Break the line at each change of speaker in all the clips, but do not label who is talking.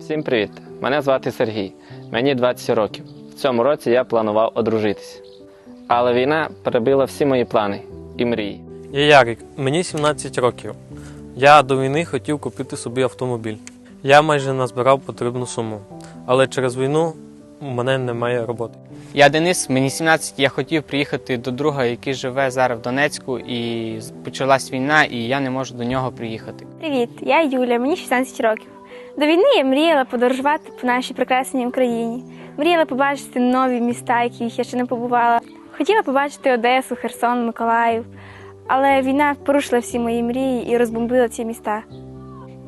Всім привіт! Мене звати Сергій. Мені 20 років. В цьому році я планував одружитися. Але війна перебила всі мої плани і мрії.
Я Ярик, мені 17 років. Я до війни хотів купити собі автомобіль. Я майже назбирав потрібну суму, але через війну у мене немає роботи.
Я Денис, мені 17, я хотів приїхати до друга, який живе зараз в Донецьку, і почалась війна, і я не можу до нього приїхати.
Привіт, я Юля, мені 16 років. До війни я мріяла подорожувати по нашій прекрасній Україні. Мріяла побачити нові міста, яких я ще не побувала. Хотіла побачити Одесу, Херсон, Миколаїв. Але війна порушила всі мої мрії і розбомбила ці міста.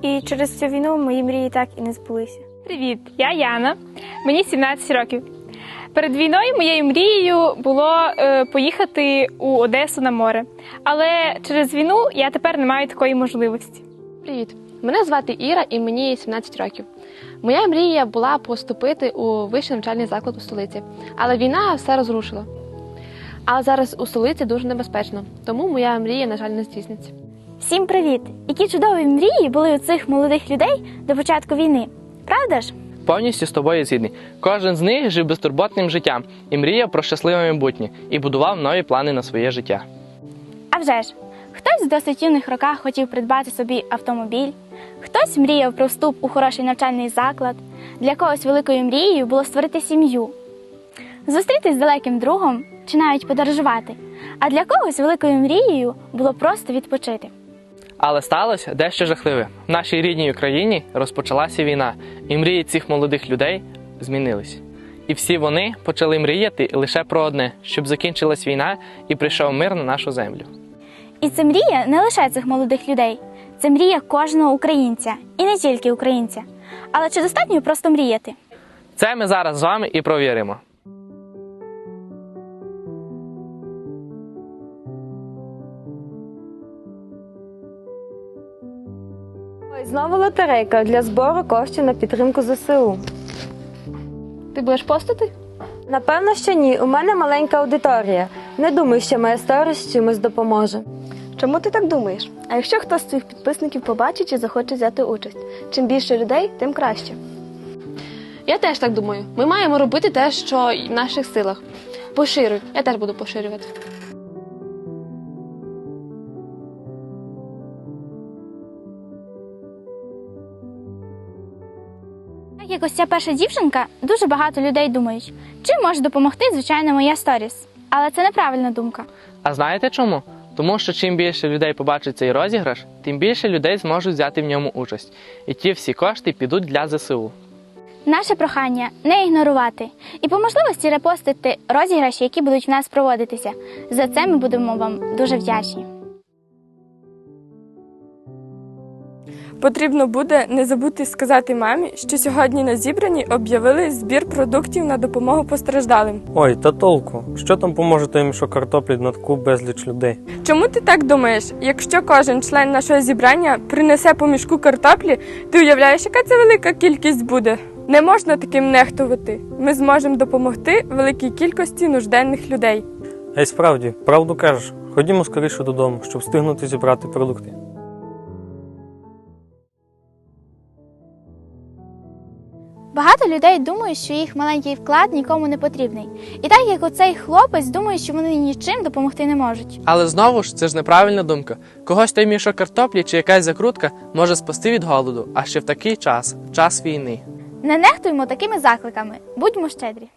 І через цю війну мої мрії так і не збулися.
Привіт, я Яна, мені 17 років. Перед війною моєю мрією було е, поїхати у Одесу на море. Але через війну я тепер не маю такої можливості.
Привіт! Мене звати Іра і мені 17 років. Моя мрія була поступити у вищий навчальний заклад у столиці, але війна все розрушила. Але зараз у столиці дуже небезпечно, тому моя мрія, на жаль, не здійсниться.
Всім привіт! Які чудові мрії були у цих молодих людей до початку війни. Правда ж?
Повністю з тобою згідний. Кожен з них жив безтурботним життям і мріяв про щасливе майбутнє і будував нові плани на своє життя.
А вже ж, хтось в досить юних роках хотів придбати собі автомобіль, хтось мріяв про вступ у хороший навчальний заклад, для когось великою мрією було створити сім'ю, зустрітись з далеким другом чи навіть подорожувати. А для когось великою мрією було просто відпочити.
Але сталося дещо жахливе. В нашій рідній Україні розпочалася війна, і мрії цих молодих людей змінилися. І всі вони почали мріяти лише про одне, щоб закінчилась війна і прийшов мир на нашу землю.
І це мрія не лише цих молодих людей, це мрія кожного українця, і не тільки українця. Але чи достатньо просто мріяти?
Це ми зараз з вами і провіримо.
Ой, знову лотерейка для збору коштів на підтримку ЗСУ.
Ти будеш постити?
Напевно, що ні. У мене маленька аудиторія. Не думаю, що моя сторіс чимось допоможе.
Чому ти так думаєш? А якщо хтось з твоїх підписників побачить і захоче взяти участь? Чим більше людей, тим краще.
Я теж так думаю. Ми маємо робити те, що в наших силах. Поширюй, я теж буду поширювати.
Так як ось ця перша дівчинка, дуже багато людей думають, чим може допомогти звичайно моя сторіс. Але це неправильна думка.
А знаєте чому? Тому що чим більше людей побачить цей розіграш, тим більше людей зможуть взяти в ньому участь. І ті всі кошти підуть для ЗСУ.
Наше прохання не ігнорувати і по можливості репостити розіграші, які будуть в нас проводитися. За це ми будемо вам дуже вдячні.
Потрібно буде не забути сказати мамі, що сьогодні на зібранні об'явили збір продуктів на допомогу постраждалим.
Ой, та толку, що там поможе той мішок картоплі на таку безліч людей?
Чому ти так думаєш? Якщо кожен член нашого зібрання принесе по мішку картоплі, ти уявляєш, яка це велика кількість буде? Не можна таким нехтувати. Ми зможемо допомогти великій кількості нужденних людей.
А й справді, правду кажеш, ходімо скоріше додому, щоб встигнути зібрати продукти.
Багато людей думають, що їх маленький вклад нікому не потрібний. І так як оцей хлопець думає, що вони нічим допомогти не можуть.
Але знову ж це ж неправильна думка. Когось той мішок картоплі чи якась закрутка може спасти від голоду, а ще в такий час час війни.
Не нехтуймо такими закликами, будьмо щедрі.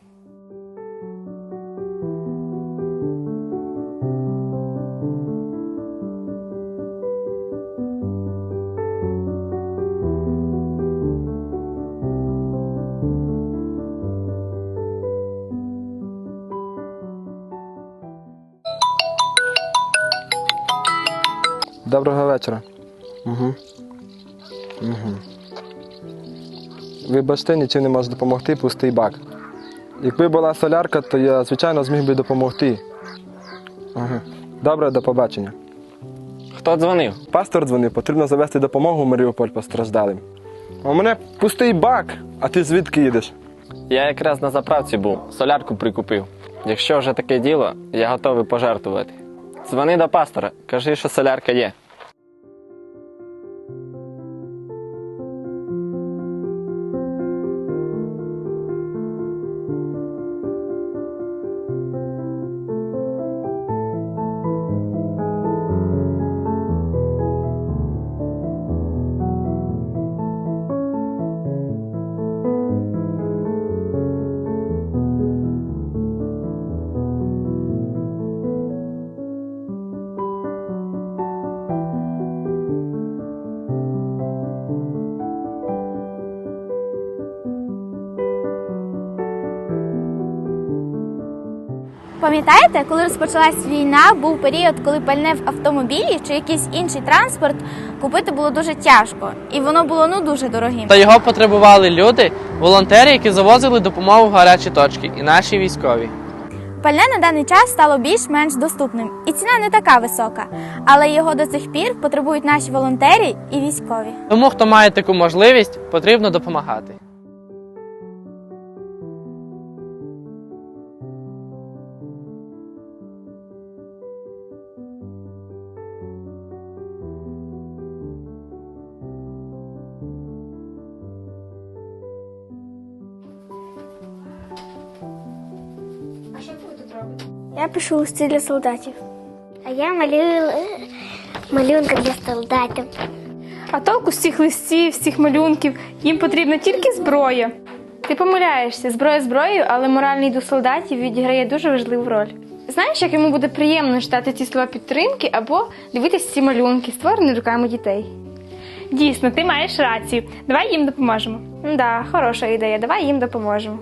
Доброго вечора. Угу. Угу. Вибачте, нічим не можу допомогти, пустий бак. Якби була солярка, то я, звичайно, зміг би допомогти. Угу. Добре, до побачення.
Хто дзвонив?
Пастор дзвонив, потрібно завести допомогу в Маріуполь постраждалим. У мене пустий бак, а ти звідки їдеш?
Я якраз на заправці був, солярку прикупив. Якщо вже таке діло, я готовий пожертвувати. Дзвони до пастора, кажи, що солярка є.
Пам'ятаєте, коли розпочалась війна, був період, коли пальне в автомобілі чи якийсь інший транспорт купити було дуже тяжко, і воно було ну дуже дорогим.
Та його потребували люди, волонтери, які завозили допомогу в гарячі точки, і наші військові.
Пальне на даний час стало більш-менш доступним, і ціна не така висока, але його до цих пір потребують наші волонтери і військові.
Тому, хто має таку можливість, потрібно допомагати.
Я пишу листи для солдатів. А я малюю е, малюнки для солдатів.
А толку з цих листів, з цих малюнків їм потрібна тільки зброя.
Ти помиляєшся, зброя зброєю, але моральний дух солдатів відіграє дуже важливу роль. Знаєш, як йому буде приємно читати ці слова підтримки або дивитися ці малюнки, створені руками дітей.
Дійсно, ти маєш рацію. Давай їм допоможемо.
Да, хороша ідея. Давай їм допоможемо.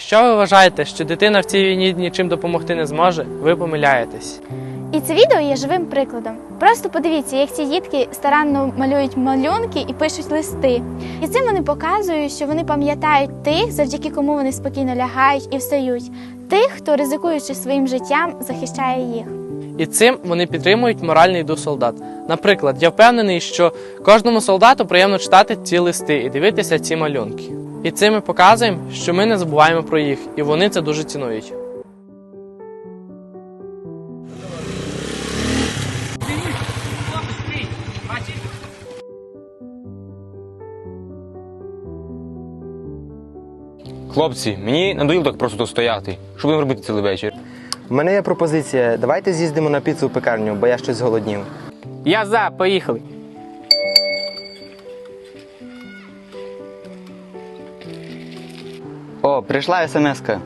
Якщо ви вважаєте, що дитина в цій війні нічим допомогти не зможе, ви помиляєтесь.
І це відео є живим прикладом. Просто подивіться, як ці дітки старанно малюють малюнки і пишуть листи. І цим вони показують, що вони пам'ятають тих, завдяки кому вони спокійно лягають і встають, тих, хто ризикуючи своїм життям, захищає їх.
І цим вони підтримують моральний дух солдат. Наприклад, я впевнений, що кожному солдату приємно читати ці листи і дивитися ці малюнки. І цим ми показуємо, що ми не забуваємо про їх, і вони це дуже цінують.
Хлопці, мені надоїло так просто тут стояти. Що будемо робити цілий вечір?
У мене є пропозиція. Давайте з'їздимо на піцу в пекарню, бо я щось зголоднів.
Я за, поїхали.
О, прийшла смс-ка.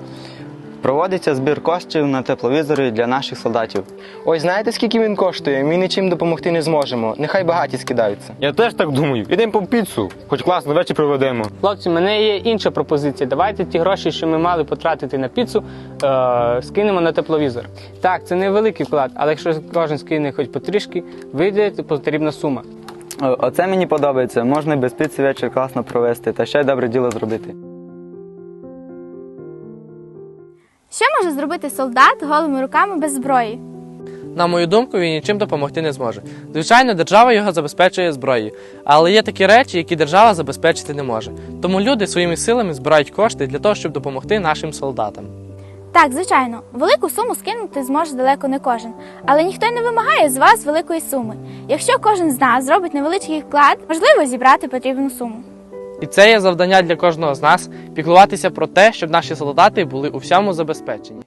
Проводиться збір коштів на тепловізори для наших солдатів.
Ой, знаєте, скільки він коштує? Ми нічим допомогти не зможемо. Нехай багаті скидаються.
Я теж так думаю. Ідемо по піцу, хоч класно вечір проведемо.
Хлопці, у мене є інша пропозиція. Давайте ті гроші, що ми мали потратити на піцу, е- скинемо на тепловізор. Так, це невеликий вклад, але якщо кожен скине хоч потрішки, вийде потрібна сума.
О, Оце мені подобається. Можна без піци вечір класно провести та ще й добре діло зробити.
Що може зробити солдат голими руками без зброї?
На мою думку, він нічим допомогти не зможе. Звичайно, держава його забезпечує зброєю, але є такі речі, які держава забезпечити не може. Тому люди своїми силами збирають кошти для того, щоб допомогти нашим солдатам.
Так, звичайно, велику суму скинути зможе далеко не кожен, але ніхто й не вимагає з вас великої суми. Якщо кожен з нас зробить невеличкий вклад, можливо зібрати потрібну суму.
І це є завдання для кожного з нас піклуватися про те, щоб наші солдати були у всьому забезпечені.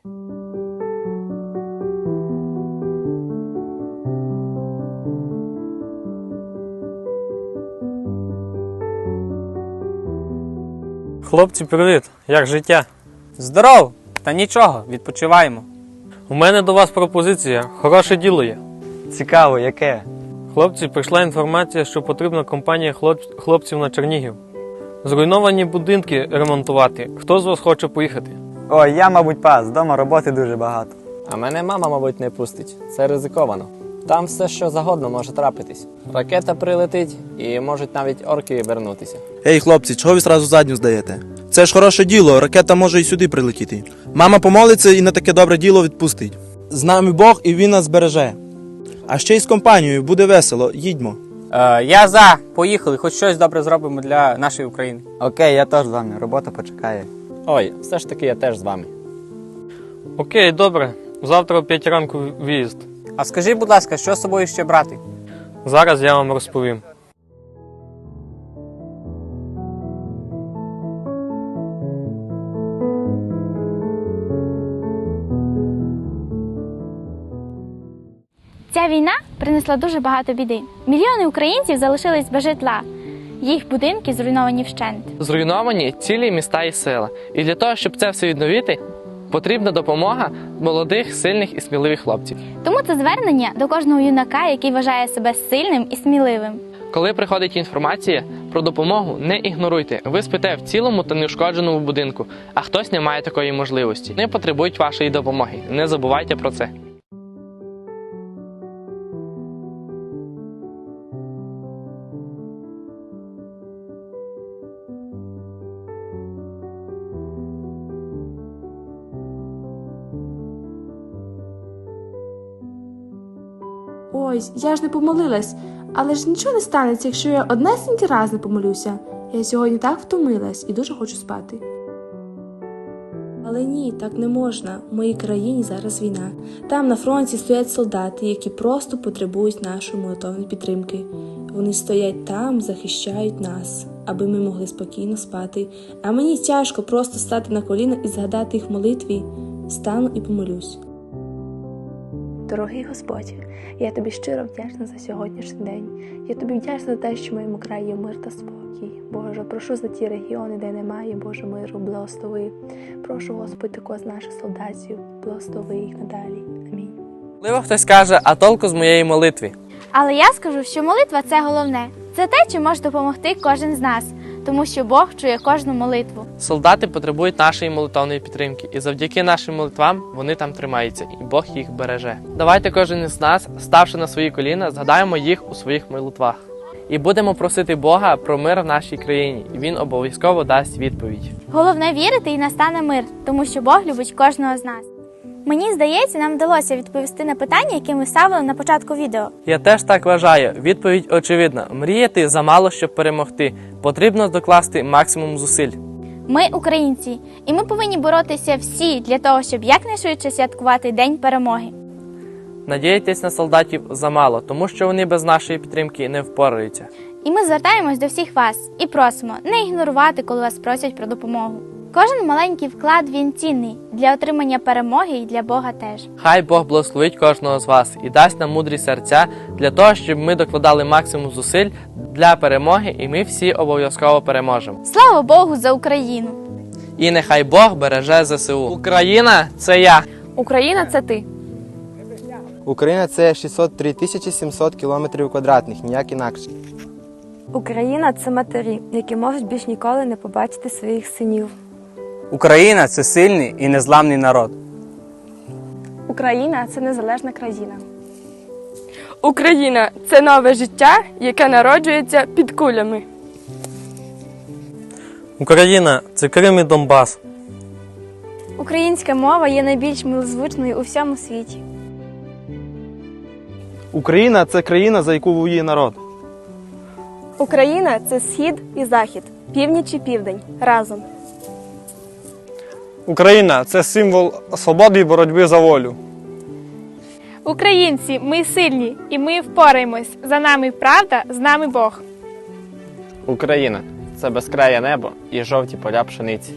Хлопці, привіт! Як життя?
Здоров! Та нічого, відпочиваємо.
У мене до вас пропозиція. Хороше діло є.
Цікаво, яке?
Хлопці, прийшла інформація, що потрібна компанія хлоп- хлопців на Чернігів. Зруйновані будинки ремонтувати. Хто з вас хоче поїхати?
Ой, я, мабуть, пас, вдома роботи дуже багато.
А мене мама, мабуть, не пустить. Це ризиковано. Там все, що загодно може трапитись. Ракета прилетить і можуть навіть орки вернутися.
Ей, хлопці, чого ви зразу задню здаєте? Це ж хороше діло, ракета може і сюди прилетіти. Мама помолиться і на таке добре діло відпустить. З нами Бог і він нас збереже. А ще й з компанією буде весело, їдьмо.
Е, я за, поїхали, хоч щось добре зробимо для нашої України.
Окей, я теж з вами, робота почекає.
Ой, все ж таки я теж з вами.
Окей, добре. Завтра о 5 ранку виїзд.
А скажіть, будь ласка, що з собою ще брати?
Зараз я вам розповім.
Ця війна принесла дуже багато біди. Мільйони українців залишились без житла. Їх будинки зруйновані вщент.
Зруйновані цілі міста і села. І для того, щоб це все відновити, Потрібна допомога молодих, сильних і сміливих хлопців.
Тому це звернення до кожного юнака, який вважає себе сильним і сміливим.
Коли приходить інформація про допомогу, не ігноруйте. Ви спите в цілому та неушкодженому будинку, а хтось не має такої можливості. Вони потребують вашої допомоги. Не забувайте про це.
Ой, я ж не помолилась, але ж нічого не станеться, якщо я однесенький раз не помолюся. Я сьогодні так втомилась і дуже хочу спати. Але ні, так не можна. В моїй країні зараз війна. Там на фронті стоять солдати, які просто потребують нашої молитовної підтримки. Вони стоять там, захищають нас, аби ми могли спокійно спати. А мені тяжко просто стати на коліна і згадати їх молитві. Стану і помолюсь.
Дорогий Господь, я тобі щиро вдячна за сьогоднішній день. Я тобі вдячна за те, що в моєму краї мир та спокій. Боже, прошу за ті регіони, де немає Боже миру, благослови. Прошу, Господь, також наших солдатів, благослови їх надалі. Амінь.
Можливо, хтось каже, а толку з моєї молитви.
Але я скажу, що молитва це головне. Це те, чим може допомогти кожен з нас, тому що Бог чує кожну молитву.
Солдати потребують нашої молитовної підтримки, і завдяки нашим молитвам вони там тримаються, і Бог їх береже. Давайте кожен із нас, ставши на свої коліна, згадаємо їх у своїх молитвах. І будемо просити Бога про мир в нашій країні, і Він обов'язково дасть відповідь.
Головне вірити і настане мир, тому що Бог любить кожного з нас. Мені здається, нам вдалося відповісти на питання, які ми ставили на початку відео.
Я теж так вважаю. Відповідь очевидна: мріяти замало, щоб перемогти. Потрібно докласти максимум зусиль.
Ми українці, і ми повинні боротися всі для того, щоб якнайшвидше святкувати День перемоги.
Надіятись на солдатів замало, тому що вони без нашої підтримки не впораються.
І ми звертаємось до всіх вас і просимо не ігнорувати, коли вас просять про допомогу. Кожен маленький вклад він цінний для отримання перемоги і для Бога теж.
Хай Бог благословить кожного з вас і дасть нам мудрі серця для того, щоб ми докладали максимум зусиль для перемоги, і ми всі обов'язково переможемо.
Слава Богу за Україну!
І нехай Бог береже ЗСУ. Україна це я.
Україна це ти.
Україна це 603 тисячі 700 кілометрів квадратних, ніяк інакше.
Україна це матері, які можуть більш ніколи не побачити своїх синів.
Україна це сильний і незламний народ.
Україна це незалежна країна. Україна це нове життя, яке народжується під кулями.
Україна це Крим і Донбас.
Українська мова є найбільш милозвучною у всьому світі.
Україна це країна, за яку воює народ.
Україна це схід і захід, північ і південь разом.
Україна це символ свободи і боротьби за волю.
Українці, ми сильні і ми впораємось. За нами правда, з нами Бог.
Україна це безкрає небо і жовті поля пшениці.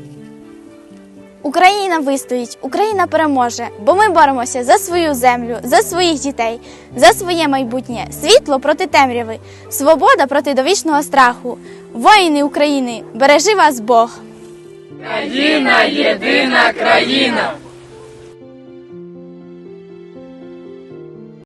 Україна вистоїть, Україна переможе, бо ми боремося за свою землю, за своїх дітей, за своє майбутнє, світло проти темряви, свобода проти довічного страху. Воїни України, бережи вас Бог!
Країна єдина країна.